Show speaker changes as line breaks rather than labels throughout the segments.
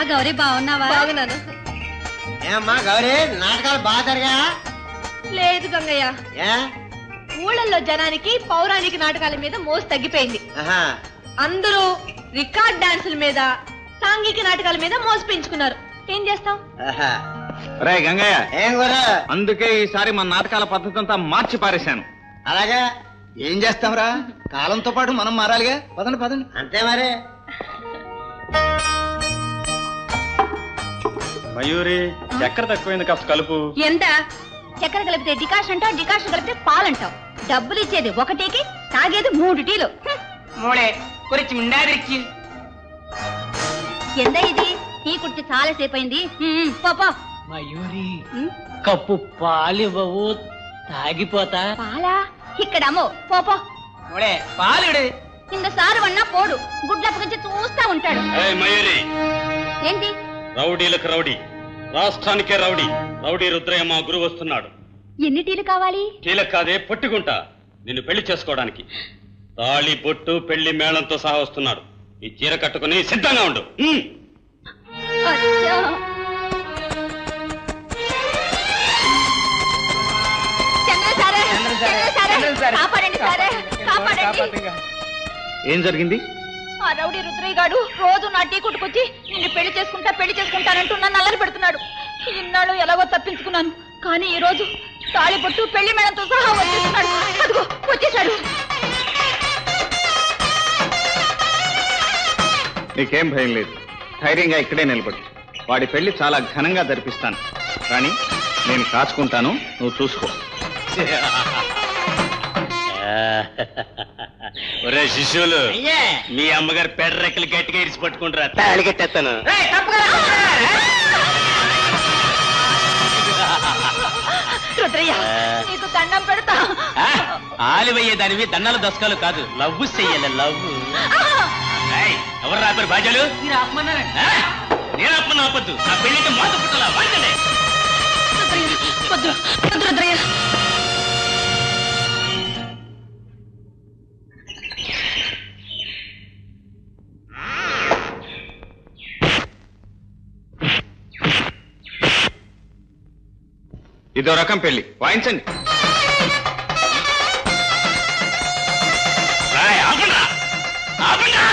అమ్మా గౌరీ బాగున్నావా?
బాగున్నాను.
ఏమ్మా గౌరీ నాటకాలు బాగా జరిగా
లేదు గంగయ్య.
ఏ?
ఊళ్ళల్లో జనానికి పౌరాణిక నాటకాల మీద మోసు తగ్గిపోయింది.
ఆహా.
అందరూ రికార్డ్ డాన్సుల మీద సాంఘిక నాటకాల మీద మోసు పెంచుకున్నారు. ఏం చేస్తాం?
ఆహా.
రే గంగయ్య.
ఏం కూడా
అందుకే ఈసారి మన నాటకాల పద్ధతి అంతా మార్చి పారేశాను.
అలాగే?
ఏం చేస్తాంరా కాలంతో పాటు మనం మారాలిగా. పదండి పదండి.
అంతే మరి.
మయూరి చక్కెర తక్కువైంది కాస్త కలుపు.
ఎంత? చక్కెర కలిపితే డికాష్ అంటావు డికాష్ కలిపితే పాలంటావు డబ్బులు ఇచ్చేది ఒక టీకి తాగేది మూడు టీలు.
మూడే కురిచి ఉండాదిరిచి
ఎంత ఇది? టీ కుర్చి చాలా సేపు అయింది. పాపా
మయూరి కప్పు పాలివ్వవు తాగిపోతా.
పాలా? ఇక్కడమ్మో
పోపో మూడే
పాలుడు సారు వన్నా పోడు. గుడ్లప్ప గురించి చూస్తా ఉంటాడు. ఏంటి?
రౌడీలకు రౌడీ. రాష్ట్రానికే రౌడీ. రౌడీ రుద్రయ్య మా గురువు వస్తున్నాడు.
ఎన్ని టీలు కావాలి?
కీలక కాదే పట్టుకుంటా. నిన్ను పెళ్ళి చేసుకోవడానికి. తాళి బొట్టు పెళ్ళి మేళంతో సహా వస్తున్నాడు. ఈ చీర కట్టుకుని సిద్ధంగా ఉండు. ఉమ్.
అచ్చా. చంద్ర సారే,
చంద్ర సారే,
చంద్ర సారే,
చంద్ర సారే.
కాపాడండి సారే, కాపాడండి.
ఏం జరిగింది?
ఆ రౌడీ రుద్రయ్య గాడు రోజు నా టీ కొట్టుకొచ్చి నిన్ను పెళ్ళి చేసుకుంటా పెళ్ళి చేసుకుంటానంటూ నన్ను అల్లరి పెడుతున్నాడు. ఇన్నాళ్ళు ఎలాగో తప్పించుకున్నాను. కానీ ఈ రోజు తాళిపొట్టు పెళ్ళి మేళంతో సహా వచ్చేస్తున్నాడు. అదిగో వచ్చేసాడు
నీకేం భయం లేదు. ధైర్యంగా ఇక్కడే నిలబడు. వాడి పెళ్ళి చాలా ఘనంగా జరిపిస్తాను. కానీ నేను కాచుకుంటాను నువ్వు చూసుకో. ఒరే శిష్యులు
అయ్యే.
మీ అమ్మగారు పెర్రెక్కలు గట్టిగా ఇరిచి పట్టుకుంటారా?
తాళి కట్టేస్తాను.
ఏయ్, తప్పుగా
రుద్రయ్య నీకు దండం పెడతా.
ఆలివయ్యే దానివి దన్నాల దశకాలు కాదు. లవ్వు చెయ్యాలి లవ్వు.
ఎవరు రాపారు బాజాలు
మీరు ఆపమన్నారండి
ఆ? నేను అప్పను ఆపద్దు. నా పెళ్ళికి మాట పుట్టాలా వాడండి
రుద్రయ్య వద్దు. వద్దు రుద్రయ్య.
ఇదో రకం పెళ్ళి వాయించండి రాయ్, ఆపండ్రా. ఆపండ్రా.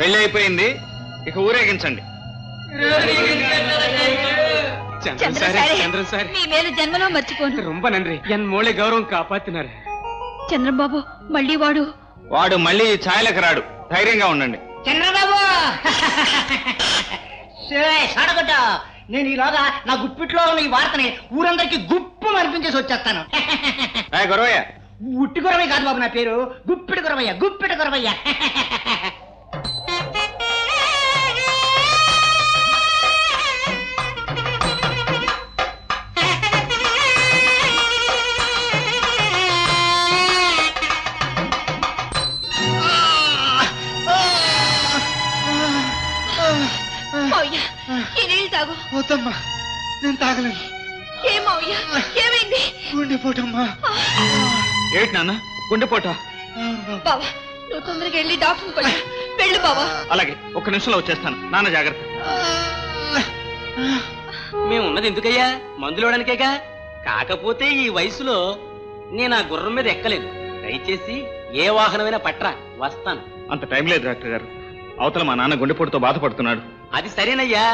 పెళ్ళి అయిపోయింది ఇక ఊరేగించండి.
జన్మలో మర్చిపోను.
రొంబ నన్రి ఎన్ మూಳೆ గౌరవం కాపాడుతున్నారు
చంద్రబాబు మళ్ళీ వాడు.
వాడు మళ్ళీ ఛాయలకు రాడు. ధైర్యంగా ఉండండి.
చంద్రబాబు! సడగట నేను ఈలోగా నా గుప్పిట్లో ఉన్న ఈ వార్తని ఊరందరికి గుప్పు అనిపించేసి వచ్చేస్తాను.
గురవయ్య.
ఉట్టి గురవయ్య కాదు బాబు నా పేరు. గుప్పిటి గురవయ్య గుప్పిటి గురవయ్య.
వద్దమ్మా. నేను తాగలేను.
ఏమైంది?
గుండెపోటమ్మా.
ఏంటి నాన్న? గుండెపోట.
బావా నువ్వు తొందరగా వెళ్ళి డాక్టర్ పడి వెళ్ళు బావా.
అలాగే ఒక్క నిమిషంలో వచ్చేస్తాను. నాన్న జాగ్రత్త.
మేము ఉన్నది ఎందుకయ్యా? మందులోడానికేగా కాకపోతే ఈ వయసులో నేను ఆ గుర్రం మీద ఎక్కలేదు. దయచేసి ఏ వాహనమైనా పట్రా వస్తాను.
అంత టైం లేదు డాక్టర్ గారు. అవతల మా నాన్న గుండెపోటుతో బాధపడుతున్నాడు.
అది సరేనయ్యా.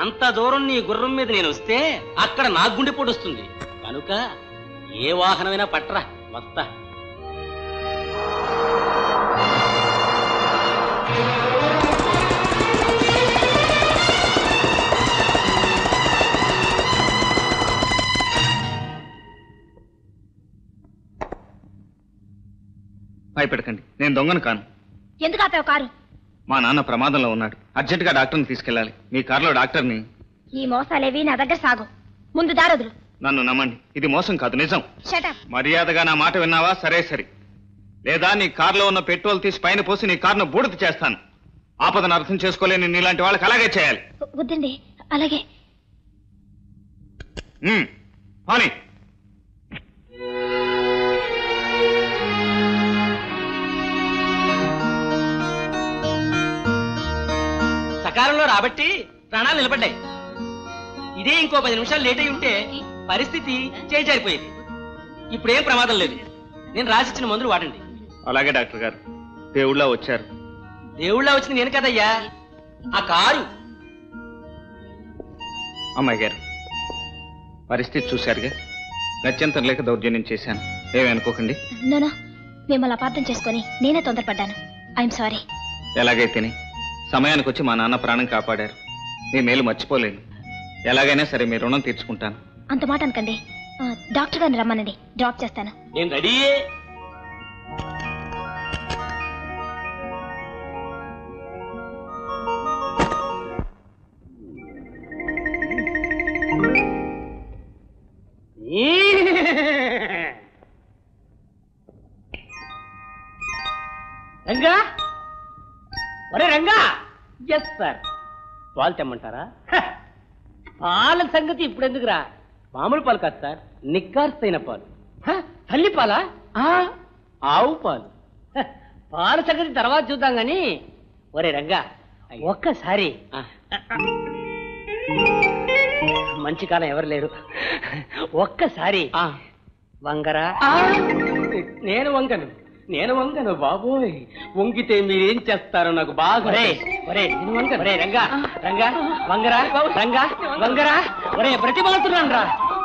అంత దూరం నీ గుర్రం మీద నేను వస్తే అక్కడ నా గుండెపోటు వస్తుంది కనుక ఏ వాహనమైనా పట్రా వస్తా
భయపెడకండి నేను దొంగను కాను.
ఎందుకు ఆపావు కారు?
మా నాన్న ప్రమాదంలో ఉన్నాడు. అర్జెంటుగా డాక్టర్ని తీసుకెళ్ళాలి. మీ కారులో డాక్టర్ని
ఈ మోసాలేవి నా దగ్గర సాగు. ముందు దారదులు
నన్ను నమ్మండి. ఇది మోసం కాదు నిజం.
షటప్
మర్యాదగా నా మాట విన్నావా? సరే సరే. లేదా నీ కారులో ఉన్న పెట్రోల్ తీసి పైన పోసి నీ కారును బూడిద చేస్తాను. ఆపదను అర్థం చేసుకోలేని నీలాంటి వాళ్ళకి అలాగే చేయాలి.
వద్దండి అలాగే.
పోనీ.
సకాలంలో రాబట్టి ప్రాణాలు నిలబడ్డాయి. ఇదే ఇంకో పది నిమిషాలు లేట్ అయి ఉంటే పరిస్థితి చేజారిపోయేది ఇప్పుడేం ప్రమాదం లేదు. నేను రాసిచ్చిన మందులు వాడండి.
అలాగే డాక్టర్ గారు. దేవుళ్ళ వచ్చారు.
దేవుళ్ళ వచ్చింది నేను కదయ్యా? ఆ కారు.
అమ్మాయి గారు పరిస్థితి చూశారుగా? గత్యంతరం లేక దౌర్జన్యం చేశాను. ఏమీ అనుకోకండి.
నోనో మిమ్మల్ని అపార్థం చేసుకొని నేనే తొందరపడ్డాను. I'm sorry
ఎలాగైతేనే? సమయానికి వచ్చి మా నాన్న ప్రాణం కాపాడారు. మీ మేలు మర్చిపోలేను. ఎలాగైనా సరే మీ రుణం తీర్చుకుంటాను.
అంత మాట అనకండి. ఆ, డాక్టర్ గారిని రమ్మనండి. డ్రాప్ చేస్తాను.
నేను రెడీయే. ఎస్ సార్ పాలు తెమ్మంటారా? పాల సంగతి ఇప్పుడు ఎందుకురా మామూలు పాలు కాదు సార్. నిక్కార్సైన పాలు. తల్లి పాలా? ఆవు పాలు. పాల సంగతి తర్వాత చూద్దాం గాని. ఒరే రంగా ఒక్కసారి. మంచి కాలం ఎవరు లేరు. ఒక్కసారి. వంగరా. నేను వంగను. నేను వంగను బాబోయ్. వంగితే మీరేం చేస్తారో నాకు బాగా ఒరే ఒరే నేను వంగను. ఒరే రంగా రంగా వంగరా రంగా వంగరా. ఒరే రా.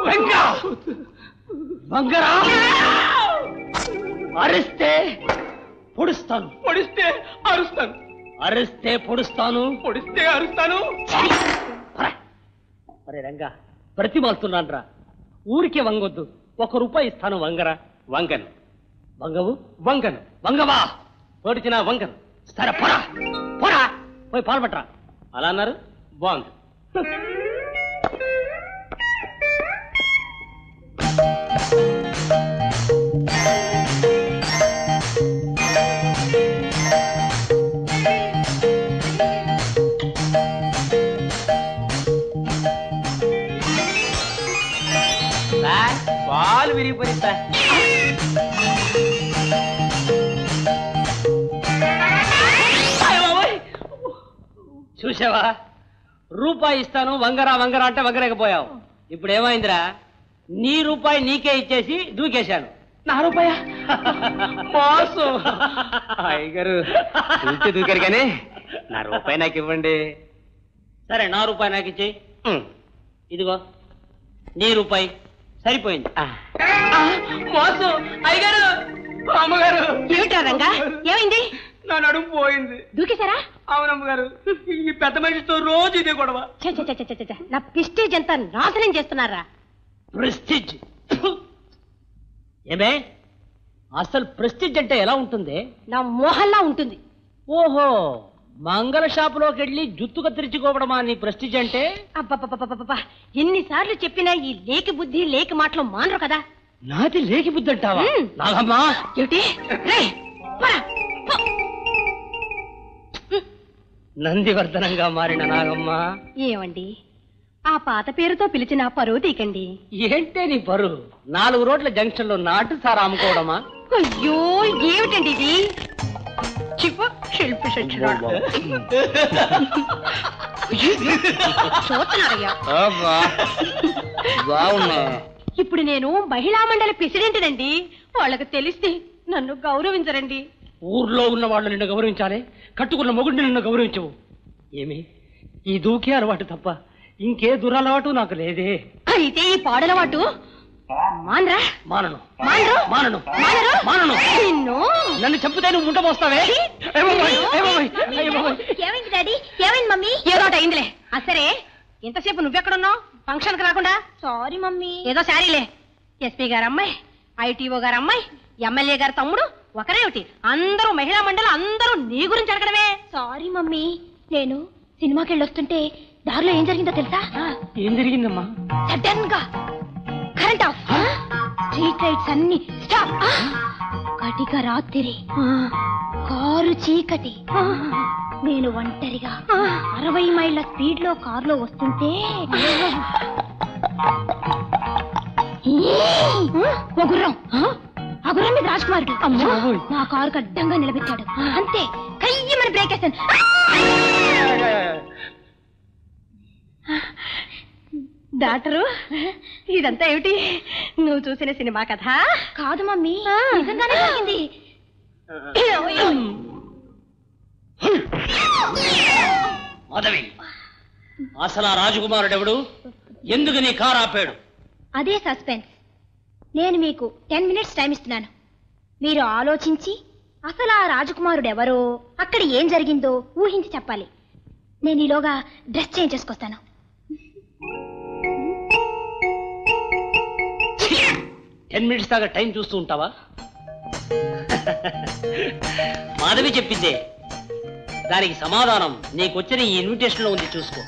రంగా. వంగరా. అరిస్తే పొడుస్తాను. పొడిస్తే అరుస్తాను. అరిస్తే పొడుస్తాను. పొడిస్తే అరుస్తాను. ఒరే రంగా ప్రతిమలుతున్నాను రా. ఊరికే వంగొద్దు. ఒక రూపాయి ఇస్తాను వంగరా. వంగను. వంగవు వంగను. వంగవా? తోడిచిన వంగను. సరే పోరా. పోరా. పోయి పాల్పట్రా అలా అన్నారు. బాగుంది. పాలు విరిగిపోయింది చూసావా రూపాయి ఇస్తాను వంగరా వంగరా అంటే వంగరేకపోయావు. ఇప్పుడు ఏమైందిరా నీ రూపాయి నీకే ఇచ్చేసి దూకేశాను. నా రూపాయ? మోసు. అయ్యగారు దూకే దూకారు కానీ నా రూపాయి నాకు ఇవ్వండి. సరే నా రూపాయి నాకు ఇచ్చేయి. ఇదిగో నీ రూపాయి సరిపోయింది. మోసు. అయ్యగారు. అమ్మగారు
ఏమిటా రంగా? ఏమైంది?
నా నడుము పోయింది.
దూకేశారా?
అవునమ్మ గారు ఈ పెద్ద మనిషితో రోజు ఇదే గొడవ.
ఛ, ఛ, ఛ, ఛ, ఛ, ఛ. నా ప్రెస్టేజ్ అంతా నాశనం చేస్తున్నారా?
ప్రెస్టిజ్? ఏమే అసలు ప్రెస్టిజ్ అంటే ఎలా ఉంటుంది?
నా మోహల్లా ఉంటుంది.
ఓహో మంగళ షాపులోకి వెళ్ళి జుత్తు కత్తిరించుకోవడమా నీ ప్రెస్టిజ్ అంటే?
అబ్బబ్బబ్బబ్బబ్బా ఎన్నిసార్లు చెప్పినా ఈ లేకి బుద్ధి లేకి మాటలు మానరు కదా.
నాది లేకి బుద్ధి అంటావా?
మ్.
నాగమ్మా!
ఏమిటి? రేయ్, పోరా,
నందివర్ధనంగా మారిన నాగమ్మ.
ఏమండి? ఆ పాత పేరుతో పిలిచిన పరువు తీకండి.
ఏంటే నీ పరు నాలుగు రోడ్ల జంక్షన్లో నాటు సారా అమ్ముకోవడమా?
అయ్యో ఏమిటండి ఇది? చిప్ప శిల్పి చూస్తున్నారయ్యా.
బాగున్నా.
ఇప్పుడు నేను మహిళా మండలి ప్రెసిడెంట్ నండి వాళ్ళకి తెలిస్తే నన్ను గౌరవించరండి.
ఊర్లో ఉన్న వాళ్ళు నిన్ను గౌరవించాలి. కట్టుకున్న మొగుడిని నిన్ను గౌరవించవు. ఏమి? ఈ దూకే అలవాటు తప్ప ఇంకే దురలవాటు నాకు లేదే.
అయితే ఈ పాడలవాటు మాన్రా?
మానను.
మానరు?
మానను.
మానరు?
మానను.
నిన్ను?
నన్ను చంపితే నువ్వు ముంట పోస్తావే ఏ బాబోయ్, ఏ బాబోయ్, ఏ బాబోయ్.
ఏమైంది డాడీ? ఏమైంది మమ్మీ?
ఏదో అయిందిలే. ఆ సరే. ఇంతసేపు నువ్వెక్కడున్నావు? ఫంక్షన్కి రాకుండా?
Sorry mummy.
ఏదో శారీలే. ఎస్పీ గారు అమ్మాయి ఐటీఓ గారు అమ్మాయి ఎమ్మెల్యే గారు తమ్ముడు ఒకరేమిటి? అందరూ మహిళా మండలి అందరూ నీ గురించి అడగడమే.
Sorry mummy. నేను సినిమాకి వెళ్ళొస్తుంటే దారిలో ఏం జరిగిందో తెలుసా?
ఏం జరిగిందమ్మా?
సడన్గా కరెంట్ ఆఫ్. స్ట్రీట్ లైట్స్ అన్ని స్టాప్. కటిక రాత్రి. కారు చీకటి. నేను ఒంటరిగా అరవై మైళ్ళ స్పీడ్లో కారులో వస్తుంటే ఓ గుర్రం. మీద రాజకుమారుడు. అమ్మో. నా కారు అడ్డంగా నిలబెట్టాడు. అంతే. కయ్యమని బ్రేక్ వేస్తాను.
డాక్టరు ఇదంతా ఏమిటి? నువ్వు చూసిన సినిమా కథ?
కాదు మమ్మీ. నిజంగానే జరిగింది.
మాధవి అసలు ఆ రాజకుమారుడెవడు? ఎందుకు నీ కారు ఆపాడు?
అదే సస్పెన్స్. నేను మీకు టెన్ మినిట్స్ టైం ఇస్తున్నాను. మీరు ఆలోచించి అసలు ఆ రాజకుమారుడు ఎవరో అక్కడ ఏం జరిగిందో ఊహించి చెప్పాలి. నేను ఈలోగా డ్రెస్ చేంజ్ చేసుకొస్తాను.
టెన్ మినిట్స్ దాకా టైం చూస్తూ ఉంటావా? మాధవి చెప్పిందే దానికి సమాధానం నీకు వచ్చిన ఈ ఇన్విటేషన్లో ఉంది చూసుకో.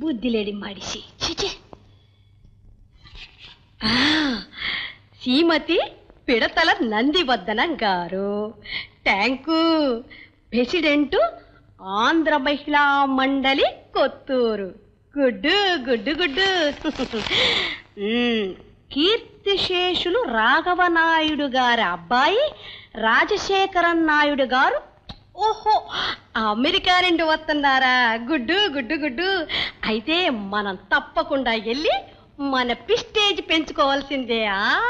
బుద్ధి లేడి మడిసి ఛీ, సీమతి శ్రీమతి పిడతల నందివర్ధనం గారు. ట్యాంకు ప్రెసిడెంట్ ఆంధ్ర మహిళా మండలి కొత్తూరు. గుడ్డు గుడ్డు గుడ్డు. కీర్తిశేషులు రాఘవనాయుడు గారి అబ్బాయి రాజశేఖరన్ నాయుడు గారు. ఓహో అమెరికా నుండి వస్తున్నారా? గుడ్డు గుడ్డు గుడ్డు. అయితే మనం తప్పకుండా వెళ్ళి మన పిస్టేజ్ పెంచుకోవాల్సిందే ఆ?